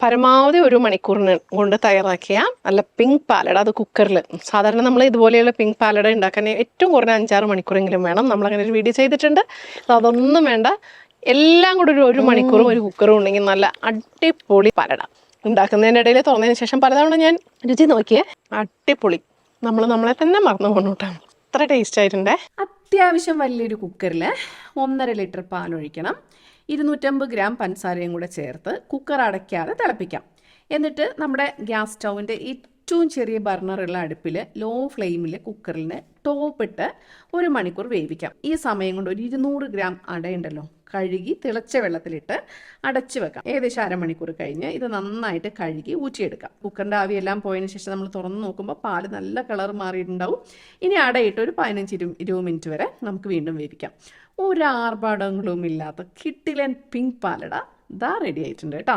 പരമാവധി ഒരു മണിക്കൂറിന് കൊണ്ട് തയ്യാറാക്കിയ നല്ല പിങ്ക് പാലട അത് കുക്കറിൽ സാധാരണ നമ്മൾ ഇതുപോലെയുള്ള പിങ്ക് പാലട ഉണ്ടാക്കാൻ ഏറ്റവും കുറഞ്ഞ അഞ്ചാറ് മണിക്കൂറെങ്കിലും വേണം. നമ്മൾ അങ്ങനെ ഒരു വീഡിയോ ചെയ്തിട്ടുണ്ട്. അത് അതൊന്നും വേണ്ട. എല്ലാം കൂടി ഒരു ഒരു മണിക്കൂറും ഒരു കുക്കറും ഉണ്ടെങ്കിൽ നല്ല അടിപൊളി പാലട ഉണ്ടാക്കുന്നതിന്റെ ഇടയിൽ തുറന്നതിന് ശേഷം പലതവണ ഞാൻ രുചി നോക്കിയേ. അടിപൊളി. നമ്മൾ നമ്മളെ തന്നെ മറന്നു പോകണോട്ടാണ് അത്ര ടേസ്റ്റ് ആയിട്ടുണ്ടേ. അത്യാവശ്യം വലിയൊരു കുക്കറിൽ ഒന്നര ലിറ്റർ പാലൊഴിക്കണം ഇരുന്നൂറ്റമ്പത് ഗ്രാം പഞ്ചസാരയും കൂടെ ചേർത്ത് കുക്കർ അടയ്ക്കാതെ തിളപ്പിക്കാം. എന്നിട്ട് നമ്മുടെ ഗ്യാസ് സ്റ്റൗവിന്റെ ഏറ്റവും ചെറിയ ബർണറുള്ള അടുപ്പിൽ ലോ ഫ്ലെയിമിൽ കുക്കറിന് ടോപ്പിട്ട് ഒരു മണിക്കൂർ വേവിക്കാം. ഈ സമയം കൊണ്ട് ഒരു ഇരുന്നൂറ് ഗ്രാം അടയുണ്ടല്ലോ. കഴുകി തിളച്ച വെള്ളത്തിലിട്ട് അടച്ചു വെക്കാം. ഏകദേശം അരമണിക്കൂർ കഴിഞ്ഞ് ഇത് നന്നായിട്ട് കഴുകി ഊറ്റിയെടുക്കാം. കുക്കറിന്റെ ആവിയെല്ലാം പോയതിന് ശേഷം നമ്മൾ തുറന്ന് നോക്കുമ്പോൾ പാൽ നല്ല കളർ മാറിയിട്ടുണ്ടാവും. ഇനി അടയിട്ട് ഒരു പതിനഞ്ച് ഇരു ഇരുപത് മിനിറ്റ് വരെ നമുക്ക് വീണ്ടും വേവിക്കാം. ഒരു ആർഭാടങ്ങളും ഇല്ലാത്ത കിട്ടിലൻ പിങ്ക് പാലട ഇതാ റെഡി ആയിട്ടുണ്ട് കേട്ടോ.